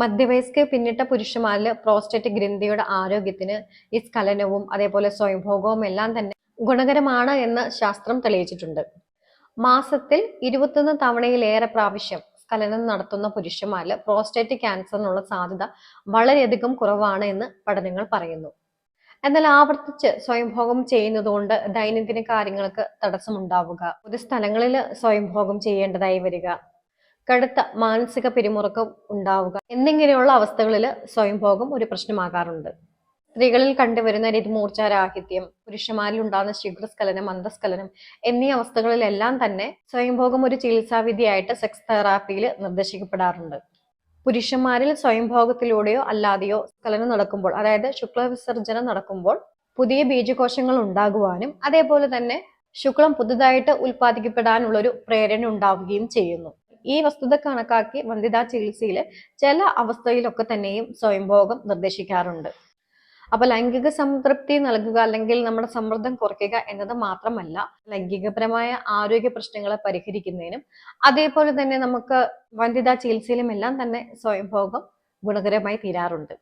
മധ്യവയസ്ക പിന്നിട്ട പുരുഷന്മാരിൽ പ്രോസ്റ്റേറ്റ് ഗ്രന്ഥിയുടെ ആരോഗ്യത്തിന് ഈ സ്ഖലനവും അതേപോലെ സ്വയംഭോഗവും എല്ലാം തന്നെ ഗുണകരമാണ് എന്ന് ശാസ്ത്രം തെളിയിച്ചിട്ടുണ്ട്. മാസത്തിൽ ഇരുപത്തൊന്ന് തവണയിലേറെ പ്രാവശ്യം സ്ഖലനം നടത്തുന്ന പുരുഷന്മാരിൽ പ്രോസ്റ്റേറ്റ് ക്യാൻസറിനുള്ള സാധ്യത വളരെയധികം കുറവാണ് എന്ന് പഠനങ്ങൾ പറയുന്നു. എന്നാൽ ആവർത്തിച്ച് സ്വയംഭോഗം ചെയ്യുന്നതുകൊണ്ട് ദൈനംദിന കാര്യങ്ങൾക്ക് തടസ്സമുണ്ടാവുക. പൊതു സ്ഥലങ്ങളിൽ സ്വയംഭോഗം ചെയ്യേണ്ടതായി വരിക. കടുത്ത മാനസിക പിരിമുറുക്കം ഉണ്ടാവുക എന്നിങ്ങനെയുള്ള അവസ്ഥകളിൽ സ്വയംഭോഗം ഒരു പ്രശ്നമാകാറുണ്ട്. സ്ത്രീകളിൽ കണ്ടുവരുന്ന രതിമൂർച്ചാരാഹിത്യം പുരുഷന്മാരിൽ ഉണ്ടാകുന്ന ശീഘ്രസ്ഖലനം അന്തസ്ഖലനം എന്നീ അവസ്ഥകളിലെല്ലാം തന്നെ സ്വയംഭോഗം ഒരു ചികിത്സാവിധിയായിട്ട് സെക്സ് തെറാപ്പിയിൽ നിർദ്ദേശിക്കപ്പെടാറുണ്ട്. പുരുഷന്മാരിൽ സ്വയംഭോഗത്തിലൂടെയോ അല്ലാതെയോ സ്ഖലനം നടക്കുമ്പോൾ അതായത് ശുക്ലവിസർജനം നടക്കുമ്പോൾ പുതിയ ബീജകോശങ്ങൾ ഉണ്ടാകുവാനും അതേപോലെ തന്നെ ശുക്ലം പുതുതായിട്ട് ഉൽപ്പാദിക്കപ്പെടാനുള്ള ഒരു പ്രേരണ ഉണ്ടാവുകയും ചെയ്യുന്നു. ഈ വസ്തുത കണക്കാക്കി വന്ധ്യതാ ചികിത്സയിൽ ചില അവസ്ഥയിലൊക്കെ തന്നെയും സ്വയംഭോഗം നിർദ്ദേശിക്കാറുണ്ട്. അപ്പൊ ലൈംഗിക സംതൃപ്തി നൽകുക അല്ലെങ്കിൽ നമ്മുടെ സമ്മർദ്ദം കുറയ്ക്കുക എന്നത് മാത്രമല്ല ലൈംഗികപരമായ ആരോഗ്യ പ്രശ്നങ്ങളെ പരിഹരിക്കുന്നതിനും അതേപോലെ തന്നെ നമുക്ക് വന്ധ്യതാ ചികിത്സയിലും എല്ലാം തന്നെ സ്വയംഭോഗം ഗുണകരമായി തീരാറുണ്ട്.